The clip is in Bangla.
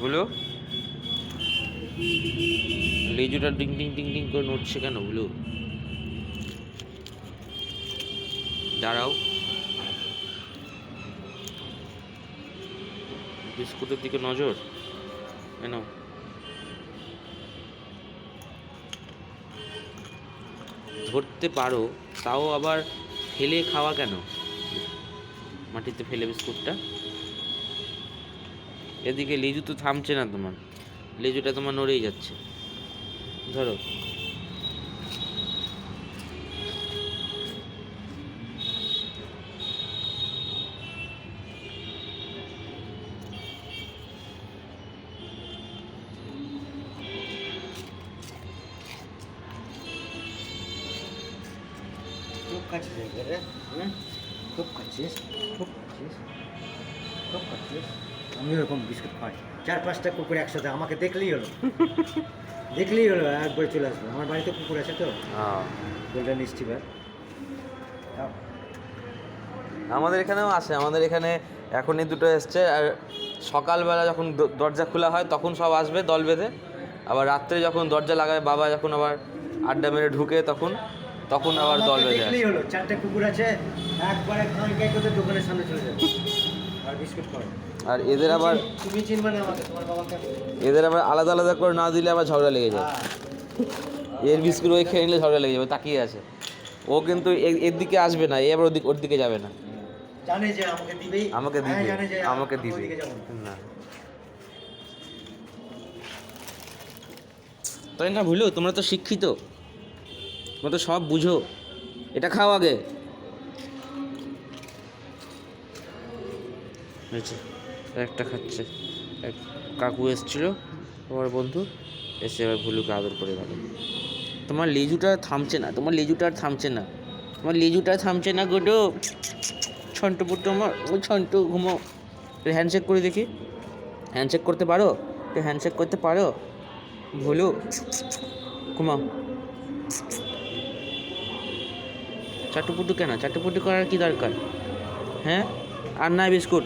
বলো। লেজুটা ডিং ডিং ডিং ডিং করে নড়ছে কেন বলো? দাঁড়াও। বিস্কুটের দিকে নজর। কেন ধরতে পারো, তাও আবার ফেলে খাওয়া কেন? মাটিতে ফেলে বিস্কুটটা? এদিকে লেজু তো থামছে না তোমার। লেজুটা তোমার নড়েই যাচ্ছে। ধরো। খুব খাচ্ছিস? খুব খুব খুব আমি ওরকম বিস্কুট খাই। চার পাঁচটা কুকুর একসাথে আমাকে দেখলেই হলো। দেখলেই হলো একবার চলে আসবে আমার বাড়িতে কুকুর আছে তো। হ্যাঁ। গোল্ডেন স্টিভার আমাদের এখানেও আছে আমাদের এখানে এখনই দুটো এসছে। আর সকালবেলা যখন দরজা খোলা হয় তখন সব আসবে দল বেঁধে। আবার রাত্রে যখন দরজা লাগায় বাবা যখন আবার আড্ডা মেরে ঢুকে তখন তখন আবার দল বেঁধে হলো। চারটে কুকুর আছে একবারে দোকানের সামনে চলে যাবে। আর বিস্কুট খাও। আর এদের আবার তুমি চিনবে না আমাকে তোমার বাবাকে এদের আবার আলাদা আলাদা করে না দিলে আবার ঝগড়া লেগে যায়। হ্যাঁ। এর বিস্কুট ওই খেয়ে নিলে ঝগড়া লেগে যাবে তাকিয়ে আছে। ও কিন্তু এ- এর দিকে আসবে না এ আবার ওদিক ওর দিকে যাবে না। জানে যে আমাকে দিবেই আমাকে হ্যাঁ, দিবে আমাকে দিবে। না। না। তাই না ভুলো তোমরা তো শিক্ষিত। তোমরা তো সব বুঝো। এটা খাও আগে। হয়েছে একটা খাচ্ছে। এক কাকু এসছিল, আমার বন্ধু, এসে এবার ভুলুকে আদর করে গেল তোমার লেজুটা থামছে না, তোমার লেজুটা আর থামছে না। তোমার লেজুটা থামছে না গোডো ছন্ট পুট্ট আমার ওই ছন্ট ঘুমো। হ্যান্ডশেক করে দেখি। হ্যান্ডশেক করতে পারো? তো হ্যান্ডশেক করতে পারো? ভুলু, ঘুমাও। চাটুপুটু কেন? চাটুপুটু করার কি দরকার? হ্যাঁ? আর নাই বিস্কুট?